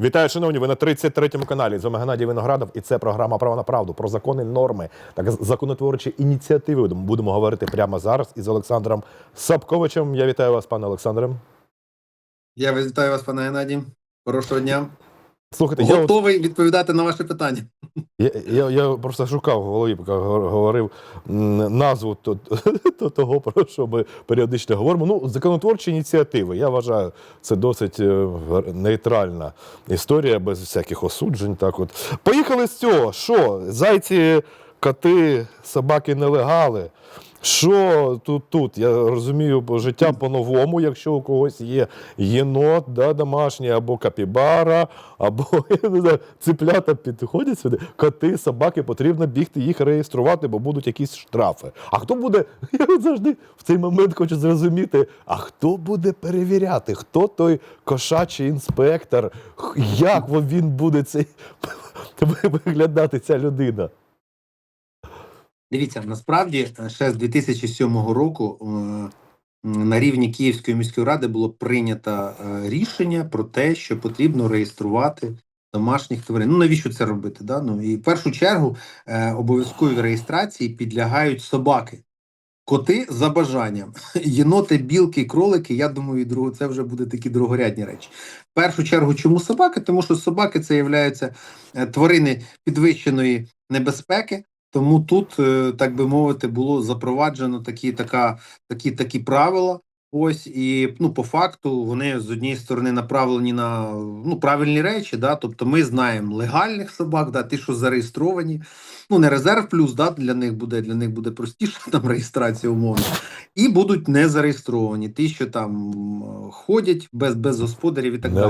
Вітаю, шановні. Ви на 33-му каналі. З вами Геннадій Виноградов, і це програма Право на правду про закони, норми та законотворчі ініціативи. Будемо говорити прямо зараз із Олександром Сапковичем. Я вітаю вас, пане Олександре. Я вітаю вас, пане Геннадій. Хорошого дня. Слухайте, я, от- Готовий відповідати на ваше питання. я, я, я просто шукав в голові, поки говорив назву то, то, того, про що ми періодично говоримо. Ну, законотворчі ініціативи. Я вважаю, це досить е, нейтральна історія, без всяких осуджень. Так от. Поїхали з цього. Що? Зайці, коти, собаки нелегали. Що тут тут? Я розумію, бо життя по-новому, якщо у когось є єнот, да, домашній, або капібара, або циплята підходять сюди, коти, собаки, потрібно бігти їх реєструвати, бо будуть якісь штрафи. А хто буде, я завжди в цей момент хочу зрозуміти, а хто буде перевіряти? Хто той кошачий інспектор? Як він буде цей виглядати ця людина? Дивіться, насправді е, ще з 2007 року е, на рівні Київської міської ради було прийнято е, рішення про те, що потрібно реєструвати домашніх тварин. Ну навіщо це робити? Да? Ну і в першу чергу обов'язковій реєстрації підлягають собаки. Коти за бажанням, єноти, білки, кролики. Я думаю, і друго, це вже буде такі другорядні речі. В першу чергу, чому собаки? Тому що собаки це являються тварини підвищеної небезпеки. Тому тут, е, так би мовити, було запроваджено такі, така, такі, такі правила. Ось і ну, по факту вони з однієї сторони направлені на ну, правильні речі. Да? Тобто ми знаємо легальних собак, да, ті, що зареєстровані. Ну, не резерв плюс, да, для них буде для них буде простіше там реєстрація умовно. І будуть не зареєстровані, ті, що там ходять без, без господарів і так далі.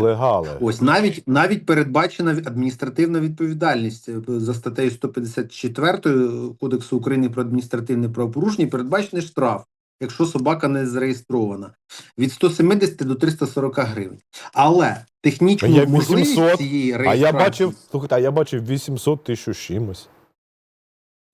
Ось навіть навіть передбачена адміністративна відповідальність е, за статтею 154 Кодексу України про адміністративне правопорушення. Передбачений штраф, якщо собака не зареєстрована, від 170 до 340 гривень. Але технічно А я можливість 800, цієї А реєстрації я бачив, слухайте, а я бачив 800 тисяч чимось.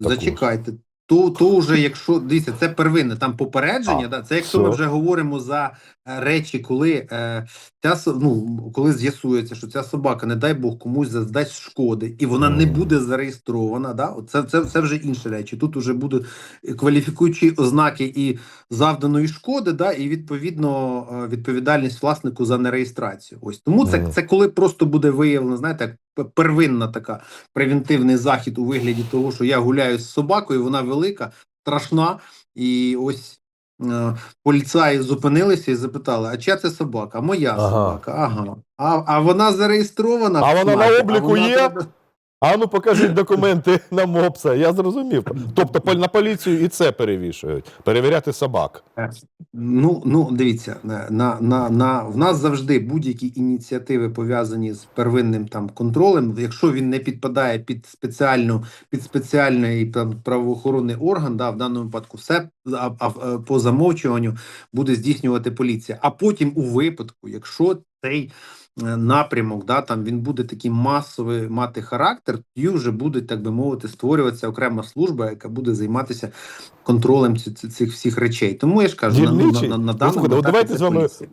Зачекайте. То, то вже, якщо дивіться, це первинне там попередження, А, да, це якщо ми вже говоримо за е, речі, коли е, ця ну, коли з'ясується, що ця собака, не дай Бог, комусь завдасть шкоди, і вона не буде зареєстрована. Да, це, це, це вже інші речі. Тут вже будуть кваліфікуючі ознаки і завданої шкоди, да, і відповідно е, відповідальність власнику за нереєстрацію. Ось тому це, це коли просто буде виявлено, знаєте, первинна така превентивний захід у вигляді того, що я гуляю з собакою, вона велика, страшна, і ось е, поліцаї зупинилися і запитали: а чия це собака? Моя Ага. собака. Ага. А, а вона зареєстрована. А вона на обліку вона є? треба- А ну покажіть документи на мопса. Я зрозумів. Тобто на поліцію і це перевішують. Перевіряти собак. Ну, ну дивіться, на, на, на, на в нас завжди будь-які ініціативи пов'язані з первинним там контролем. Якщо він не підпадає під спеціальну під спеціальний там правоохоронний орган, да, в даному випадку все а, а, а, по замовчуванню буде здійснювати поліція. А потім, у випадку, якщо цей е, напрямок, да, там він буде такий масовий мати характер, тоді вже буде, так би мовити, створюватися окрема служба, яка буде займатися контролем ці- ці- цих всіх речей. Тому я ж кажу, на, на, на, на Ну, даному етапі давайте з вами поліція.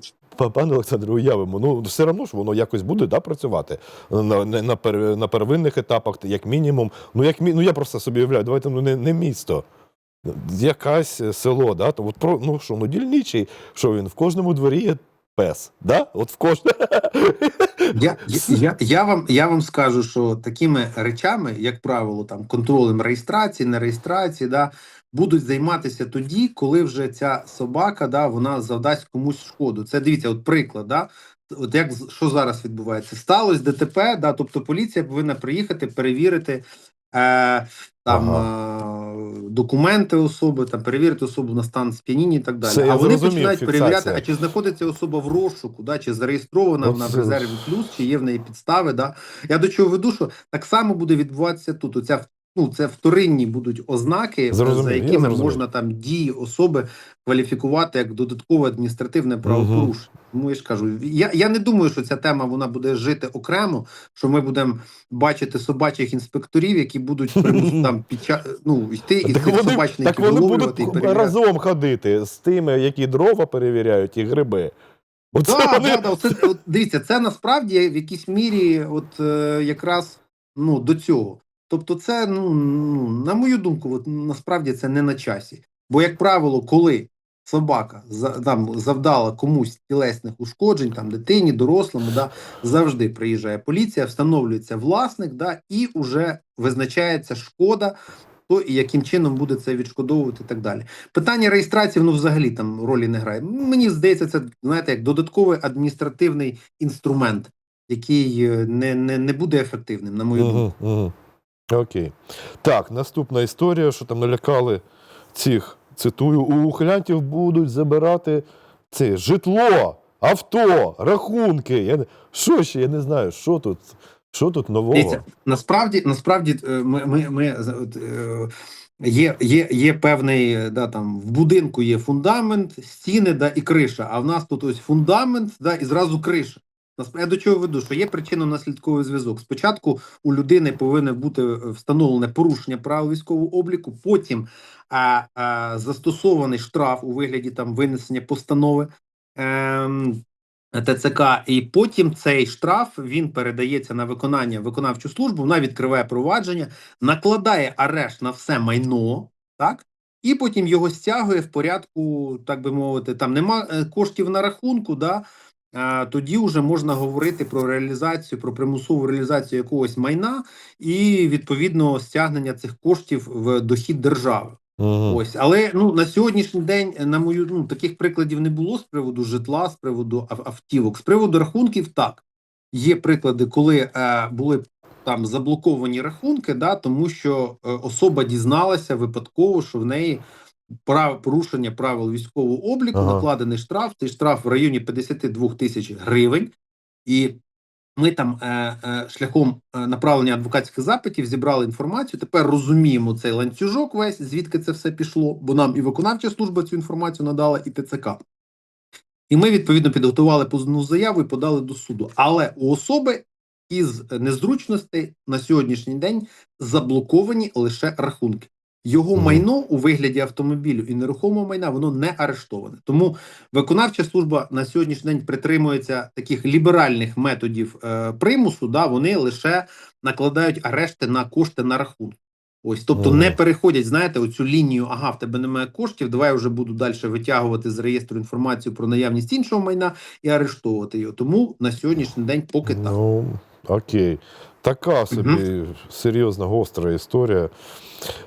Пане Олександре, уявимо, ну все одно ж воно якось буде да, працювати на, на, на, пер, на первинних етапах, як мінімум. Ну, як ну я просто собі уявляю, давайте ну не, не місто. Якась е, село, да? То от про ну що, ну дільничий, що він в кожному дворі є пес, да? От в кожному. Я, я, я, вам, я вам скажу, що такими речами, як правило, там контролем реєстрації, не реєстрації, да, будуть займатися тоді, коли вже ця собака да, вона завдасть комусь шкоду. Це дивіться, от приклад, да, от як що зараз відбувається? Сталося ДТП, да, тобто поліція повинна приїхати, перевірити. Е, там е, документи особи, там перевірити особу на стан сп'яніння і так далі. Це а вони починають фіксація. перевіряти, а чи знаходиться особа в розшуку, да, чи зареєстрована Ну, вона в резерві плюс, чи є в неї підстави. Да. Я до чого веду, що так само буде відбуватися тут. Оця ну, це вторинні будуть ознаки, Зрозумів, за якими можна там дії особи кваліфікувати як додаткове адміністративне правопорушення. Тому я ж кажу, я, я не думаю, що ця тема вона буде жити окремо, що ми будемо бачити собачих інспекторів, які будуть там під час ну йти і Так собачників так вони виловлювати і перевіряти. разом ходити з тими, які дрова перевіряють, і гриби. Оце Да, вони- да, да, оце, от, дивіться, це насправді в якійсь мірі, от е, якраз ну, до цього. Тобто, це, ну, ну на мою думку, от, насправді це не на часі. Бо, як правило, коли собака там, завдала комусь тілесних ушкоджень, там дитині, дорослому, да, завжди приїжджає поліція, встановлюється власник, да, і вже визначається шкода. То і яким чином буде це відшкодовувати і так далі. Питання реєстрації воно взагалі там ролі не грає. Мені здається, це знаєте, як додатковий адміністративний інструмент, який е, не, не, не буде ефективним, на мою думку. Окей. Так, наступна історія, що там налякали цих, цитую, у ухилянтів будуть забирати це житло, авто, рахунки. Я, що ще? Я не знаю, що тут, що тут нового. Дивіться, насправді, насправді, е, ми, ми, ми от, е, є, є, є певний е, да, там в будинку є фундамент, стіни да, і криша. А в нас тут ось фундамент да, і зразу криша. Я до чого веду, що є причинно-наслідковий зв'язок. Спочатку у людини повинне бути е, встановлене порушення правил військового обліку, потім а, а, застосований штраф у вигляді там винесення постанови. Ем, ТЦК, і потім цей штраф він передається на виконання виконавчу службу. Вона відкриває провадження, накладає арешт на все майно, так і потім його стягує в порядку, так би мовити, там нема е, коштів на рахунку. Да, тоді вже можна говорити про реалізацію, про примусову реалізацію якогось майна і відповідно стягнення цих коштів в дохід держави. Мгм. Ось, але ну на сьогоднішній день, на мою ну таких прикладів не було з приводу житла, з приводу автівок, з приводу рахунків. Так є приклади, коли е, були там заблоковані рахунки, да, тому що е, особа дізналася випадково, що в неї прав порушення правил військового обліку, Ага. накладений штраф. Цей штраф в районі 52 тисяч гривень, і ми там е, е, шляхом е, направлення адвокатських запитів зібрали інформацію. Тепер розуміємо цей ланцюжок весь, звідки це все пішло, бо нам і виконавча служба цю інформацію надала, і ТЦК. І ми відповідно підготували позовну заяву і подали до суду. Але у особи із незручностей на сьогоднішній день заблоковані лише рахунки. Його майно у вигляді автомобілю і нерухомого майна воно не арештоване. Тому виконавча служба на сьогоднішній день притримується таких ліберальних методів е, примусу. Да, вони лише накладають арешти на кошти на рахунок. Ось, тобто не переходять, знаєте, оцю лінію, ага, в тебе немає коштів, давай я вже буду далі витягувати з реєстру інформацію про наявність іншого майна і арештовувати його. Тому на сьогоднішній день поки так. Ну, окей. Така собі серйозна гостра історія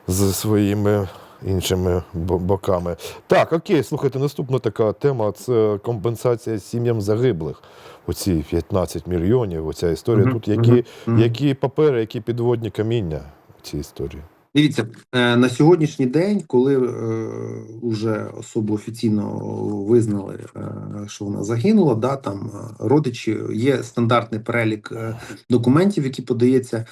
з своїми іншими боками. Так, окей, слухайте, наступна така тема це компенсація сім'ям загиблих. Оці 15 мільйонів, оця історія. Мгм, Тут які, мгм, мгм. які папери, які підводні каміння в цій історії. Дивіться, е, на сьогоднішній день, коли е, вже особу офіційно визнали, е, що вона загинула, да, там е, родичі є стандартний перелік е, документів, які подається е,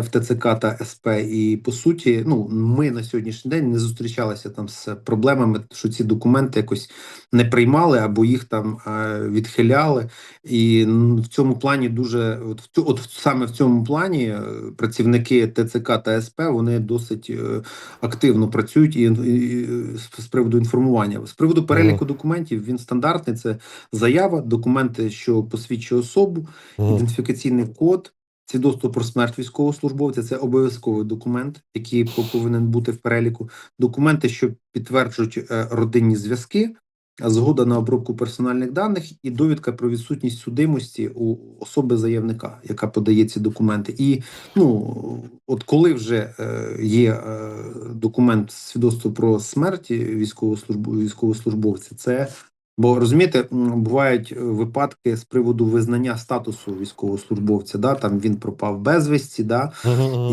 в ТЦК та СП. І по суті, ну ми на сьогоднішній день не зустрічалися там з проблемами, що ці документи якось не приймали або їх там е, відхиляли. І в цьому плані дуже от, от саме в цьому плані е, працівники ТЦК та СП вони досить е, активно працюють і, і, і з- приводу інформування. З приводу переліку документів він стандартний: це заява, документи, що посвідчує особу, Мгм. ідентифікаційний код. Свідоцтво про смерть військовослужбовця це обов'язковий документ, який повинен бути в переліку. Документи, що підтверджують е, родинні зв'язки, згода на обробку персональних даних і довідка про відсутність судимості у особи заявника, яка подає ці документи. І ну от коли вже е, є е, документ свідоцтво про смерть військовослужб... військовослужбовця, це бо розумієте, бувають е, випадки з приводу визнання статусу військовослужбовця. Да, там він пропав безвісті, да,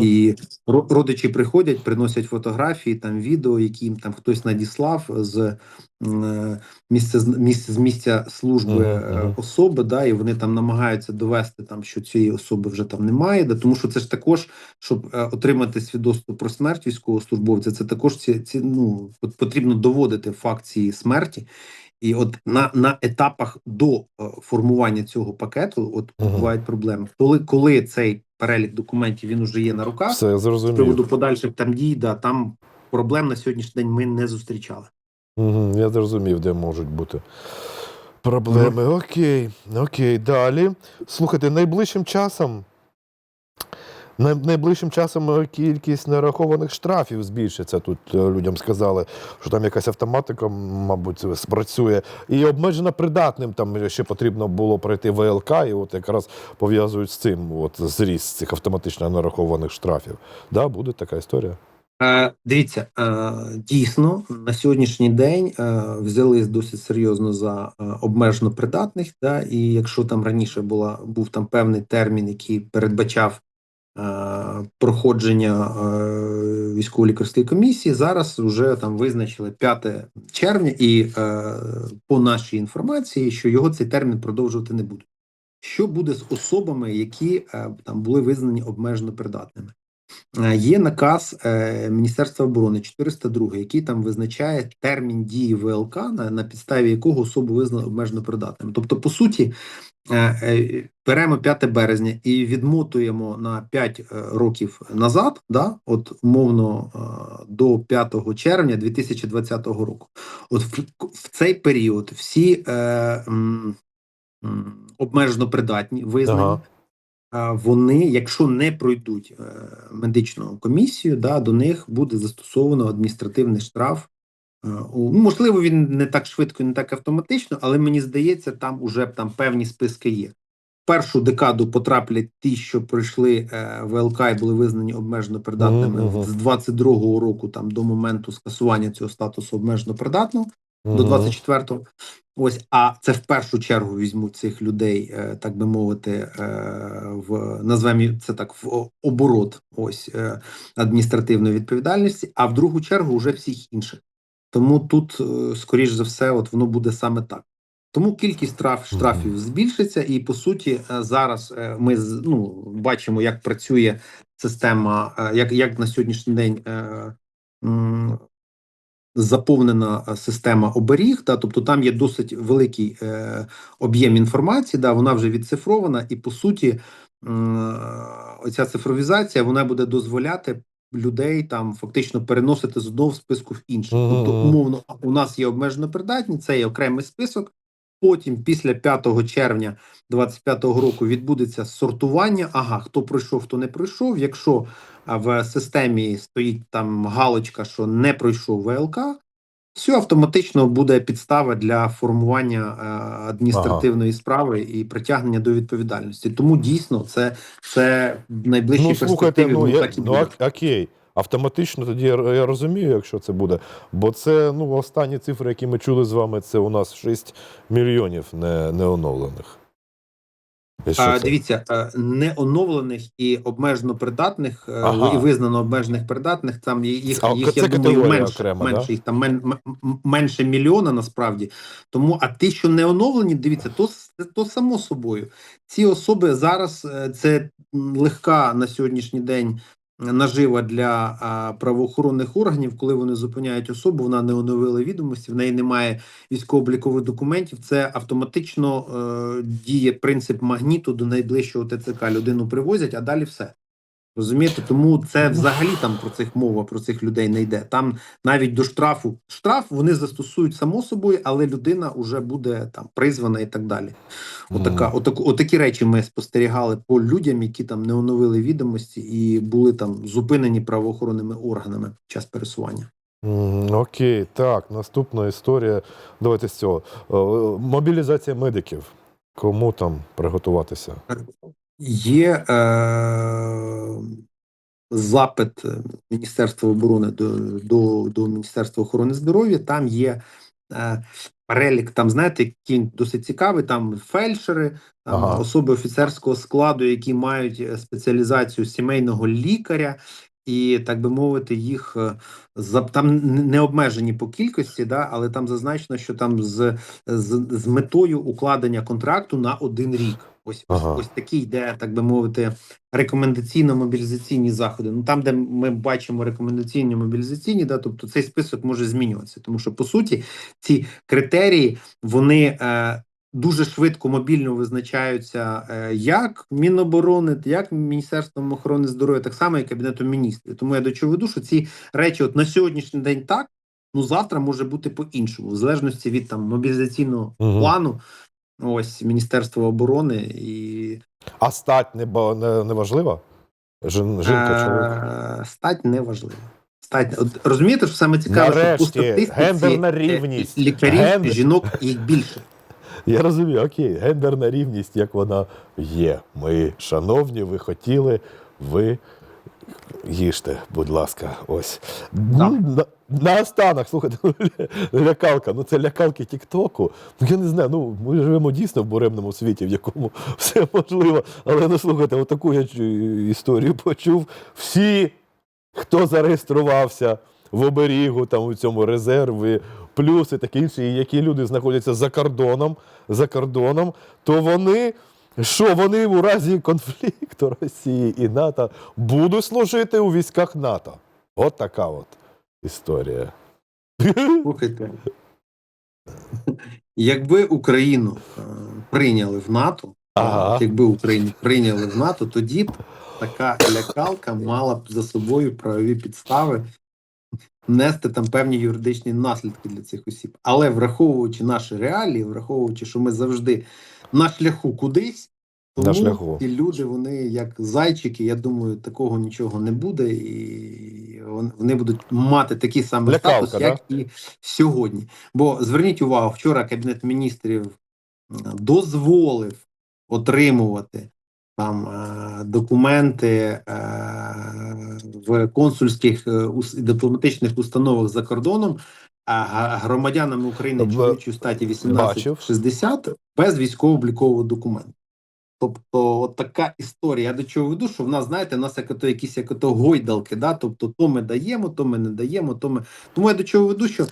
і ро- родичі приходять, приносять фотографії, там відео, які їм там хтось надіслав з е, місця з місця з місця служби е, особи, да, і вони там намагаються довести там, що цієї особи вже там немає. Да, тому що це ж також, щоб отримати свідоцтво про смерть військовослужбовця, це також ці, ці ну потрібно доводити факт цієї смерті. І от на, на етапах до е, формування цього пакету, от Мгм. бувають проблеми. Коли, коли цей перелік документів він уже є на руках, Все, з приводу подальших там дій, да, там проблем на сьогоднішній день ми не зустрічали. Угу, я зрозумів, де можуть бути Проблеми. Окей. Окей. Далі. Слухайте, найближчим часом. Най- Найближчим часом е, кількість нарахованих штрафів збільшиться. Тут е, людям сказали, що там якась автоматика, мабуть, спрацює. І обмежено придатним там ще потрібно було пройти ВЛК, і от якраз пов'язують з цим от, зріст цих автоматично нарахованих штрафів. Да, буде така історія. Е, дивіться, дійсно на сьогоднішній день е, взяли досить серйозно за обмежено придатних. Да, і якщо там раніше була був там певний термін, який передбачав проходження е, військово-лікарської комісії, зараз вже там визначили 5 червня, і е, по нашій інформації, що його цей термін продовжувати не будуть. Що буде з особами, які е, там були визнані обмежено придатними? Е, Є наказ е, Міністерства оборони 402, який там визначає термін дії ВЛК, на, на підставі якого особу визнали обмежено придатним. Тобто, по суті, е, беремо 5 березня і відмотуємо на 5 е, років назад, да, от умовно до 5 червня 2020 року. От в, в цей період всі е, м, обмежено придатні, визнані. Ага. Вони, якщо не пройдуть е, медичну комісію, да, до них буде застосовано адміністративний штраф. Е, ну, можливо, він не так швидко, не так автоматично, але мені здається, там уже там певні списки є. В першу декаду потраплять ті, що пройшли е, ВЛК і були визнані обмежено придатними мгм. з 22-го року, там до моменту скасування цього статусу обмежено придатного до 24-го. Ось, а це в першу чергу візьмуть цих людей, е, так би мовити, е, в назвемо це так в оборот ось е, адміністративної відповідальності, а в другу чергу вже всіх інших. Тому тут, скоріш за все, от воно буде саме так. Тому кількість штраф, штрафів збільшиться, і по суті, зараз ми ну, бачимо, як працює система, як, як на сьогоднішній день заповнена е, система оберіг, та тобто там є досить великий е, об'єм інформації, да, вона вже відцифрована, і по суті, е, оця цифровізація вона буде дозволяти людей там фактично переносити з одного списку в інший. Тобто, умовно, у нас є обмежено придатні, це є окремий список. Потім, після 5 червня 25-го року, відбудеться сортування. Ага, хто пройшов, хто не пройшов. Якщо в системі стоїть там галочка, що не пройшов ВЛК, все автоматично буде підстава для формування адміністративної справи і притягнення до відповідальності. Тому дійсно це, це в найближчій Ну, слухайте, перспективі ну, ну, я, так і ну ок- окей. Автоматично тоді я, розумію, якщо це буде. Бо це ну, останні цифри, які ми чули з вами, це у нас 6 мільйонів не, неоновлених. І А, дивіться, е, неоновлених і обмежено придатних е, Ага. і визнано обмежених придатних. Там їх, А, їх я думаю, менше, окрема, менше да? їх там мен, менше мільйона насправді. Тому, а ті, що не оновлені, дивіться, то, с- то само собою. Ці особи зараз е, це легка на сьогоднішній день. Нажива для правоохоронних органів, коли вони зупиняють особу, вона не оновила відомості, в неї немає військово-облікових документів. Це автоматично е, діє принцип магніту до найближчого ТЦК. Людину привозять, а далі все. Розумієте, тому це взагалі там про цих мова, про цих людей не йде. Там навіть до штрафу штраф вони застосують само собою, але людина вже буде там призвана і так далі. Отака, отак, отакі речі ми спостерігали по людям, які там не оновили відомості і були там зупинені правоохоронними органами під час пересування. Окей, так, наступна історія. Давайте з цього. Е, Мобілізація медиків. Кому там приготуватися? Є е, запит Міністерства оборони до, до, до Міністерства охорони здоров'я. Там є е, перелік, там, знаєте, який досить цікавий. Там фельдшери, там Ага. особи офіцерського складу, які мають е, спеціалізацію сімейного лікаря. І так би мовити, їх е, там не обмежені по кількості, да, але там зазначено, що там з, з, з метою укладення контракту на один рік. Ось Ага. ось, такі йде, так би мовити, рекомендаційно-мобілізаційні заходи. Ну там, де ми бачимо рекомендаційні мобілізаційні, да, тобто цей список може змінюватися, тому що по суті ці критерії вони е, дуже швидко мобільно визначаються е, як Міноборони, як Міністерством охорони здоров'я, так само і Кабінетом міністрів. Тому я до чого веду, що ці речі, от на сьогоднішній день так. Ну завтра може бути по-іншому, в залежності від там мобілізаційного Мгм. плану, ось Міністерства оборони і А стать не, не, не важлива? Жін, жінка, чоловік. е, стать не важлива. Стать от, розумієте, що саме цікаве, що Нарешті, статистиці гендерна е, рівність. лікарів Гендер- жінок їх більше. Я розумію, окей, гендерна рівність, як вона є. Ми, шановні, ви хотіли, ви їжте, будь ласка, ось. Ну, На, на останок, слухайте, лякалка. Ну це лякалки Тіктоку. Ну я не знаю. Ну ми живемо дійсно в буремному світі, в якому все можливо. Але ну слухайте, отаку я історію почув. Всі, хто зареєструвався в оберігу, там у цьому резерві, плюси таке інше, і які люди знаходяться за кордоном, за кордоном, то вони. Що вони у разі конфлікту Росії і НАТО будуть служити у військах НАТО? От така от історія. Слухайте, якби Україну е, прийняли в НАТО, Ага. якби Україну прийняли в НАТО, тоді б така лякалка мала б за собою правові підстави нести там певні юридичні наслідки для цих осіб. Але враховуючи наші реалії, враховуючи, що ми завжди на шляху кудись, тому На шляху. ці люди, вони як зайчики, я думаю, такого нічого не буде, і вони будуть мати такий самий Лякалка, статус, як і сьогодні. Бо зверніть увагу, вчора Кабінет міністрів дозволив отримувати там е, документи е, в консульських е, дипломатичних установах за кордоном. А громадянами України чоловічої статі бачив. 18-60 без військово-облікового документу. Тобто, от така історія. Я до чого веду, що в нас, знаєте, в нас як ото якісь як ото гойдалки, да? тобто то ми даємо, то ми не даємо, то ми. Тому я до чого веду, що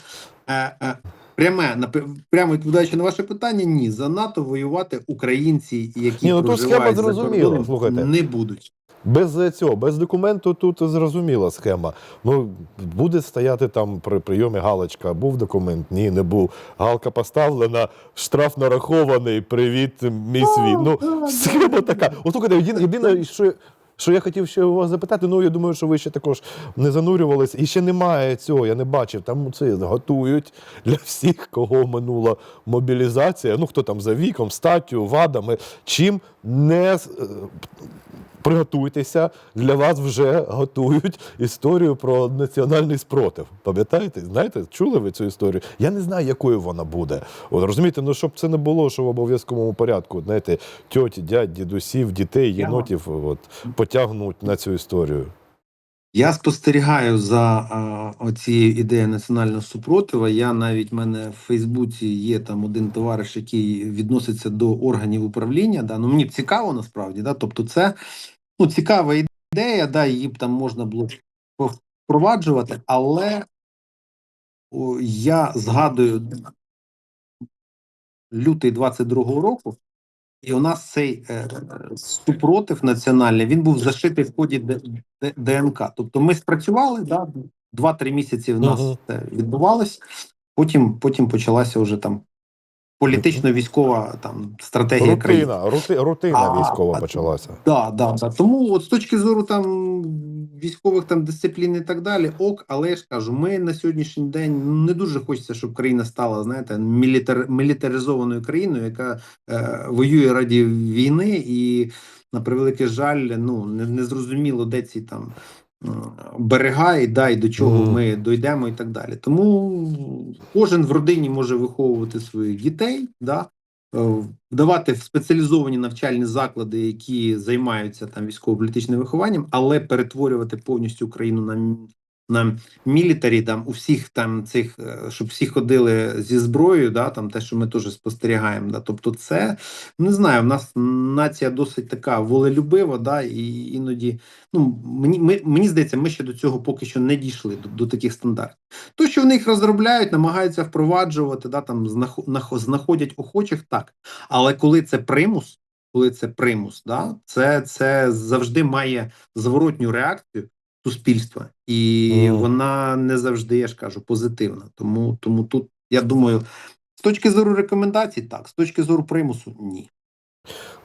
е, е, пряме, прямо відповідаючи на ваше питання, ні, за НАТО воювати українці, які Ні, ну, тут схема за кордоном, слухайте. не будуть. Без е, цього, без документу тут зрозуміла схема. Ну, буде стояти там при прийомі галочка, був документ, ні, не був. Галка поставлена, штраф нарахований, привіт, мій світ. Ну, схема така. От слухайте, єдине, єдине, що, що я хотів ще у вас запитати, ну я думаю, що ви ще також не занурювались. І ще немає цього, я не бачив. Там це готують для всіх, кого минула мобілізація. Ну, хто там за віком, статтю, вадами, чим не. Приготуйтеся, для вас вже готують історію про національний спротив. Пам'ятаєте? Знаєте, чули ви цю історію? Я не знаю, якою вона буде. От розумієте, ну щоб це не було, що в обов'язковому порядку, знаєте, тьоті, дядь, дідусів, дітей, єнотів от, потягнуть на цю історію. Я спостерігаю за а, оцією ідеєю національного супротива. Я навіть в мене в Фейсбуці є там один товариш, який відноситься до органів управління. Да? Ну мені цікаво насправді. Да? Тобто, це ну, цікава ідея, да, її б там можна було впроваджувати, але о, я згадую лютий 22-го року. І у нас цей е, супротив національний він був зашитий в ході Д- Д- ДНК. Тобто ми спрацювали, да, 2-3 місяці в нас Мгм. це відбувалось. Потім, потім почалася вже там політично-військова там стратегія країни. Рутина, рути, рутина А, військова а- почалася. Да, да, да. Тому от з точки зору там військових там дисциплін і так далі, ок, але я ж кажу, ми на сьогоднішній день ну, не дуже хочеться, щоб країна стала, знаєте, мілітар, мілітаризованою країною, яка е, воює раді війни, і на превеликий жаль, ну не, не зрозуміло, де ці там. Берега і да, і до чого mm. ми дійдемо і так далі. Тому кожен в родині може виховувати своїх дітей, да, давати вдавати в спеціалізовані навчальні заклади, які займаються там військово-політичним вихованням, але перетворювати повністю Україну на, на мілітарі, там у всіх там цих, е, щоб всі ходили зі зброєю, да, там те, що ми теж спостерігаємо. Да. Тобто, це не знаю, в нас нація досить така волелюбива, да, і іноді ну мені ми, мені здається, ми ще до цього поки що не дійшли до, до таких стандартів. То, що в них розробляють, намагаються впроваджувати, да, там знахо- нахо- знаходять охочих, так. Але коли це примус, коли це примус, да, це, це завжди має зворотню реакцію суспільства, і Мгм. вона не завжди, я ж кажу, позитивна. Тому, тому тут я думаю, з точки зору рекомендацій, так, з точки зору примусу, ні.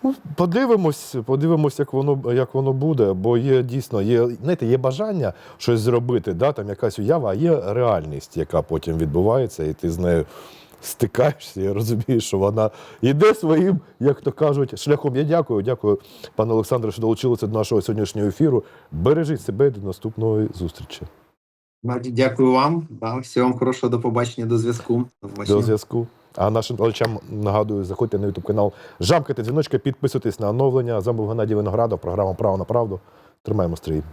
Ну, подивимось, подивимось, як воно, як воно буде, бо є дійсно є, знаєте, є бажання щось зробити, да, там якась уява, а є реальність, яка потім відбувається, і ти з нею стикаєшся і розумієш, що вона йде своїм, як то кажуть, шляхом. Я дякую, дякую, пане Олександре, що долучилися до нашого сьогоднішнього ефіру. Бережіть себе до наступної зустрічі. Дякую вам. Да, всього вам хорошого до побачення, до зв'язку. До. Зв'язку. А нашим глядачам нагадую, заходьте на YouTube канал, жамкайте дзвіночки, підписуйтесь на оновлення. З вами був Геннадій Виноградов, програма Право на правду. Тримаємо стрій.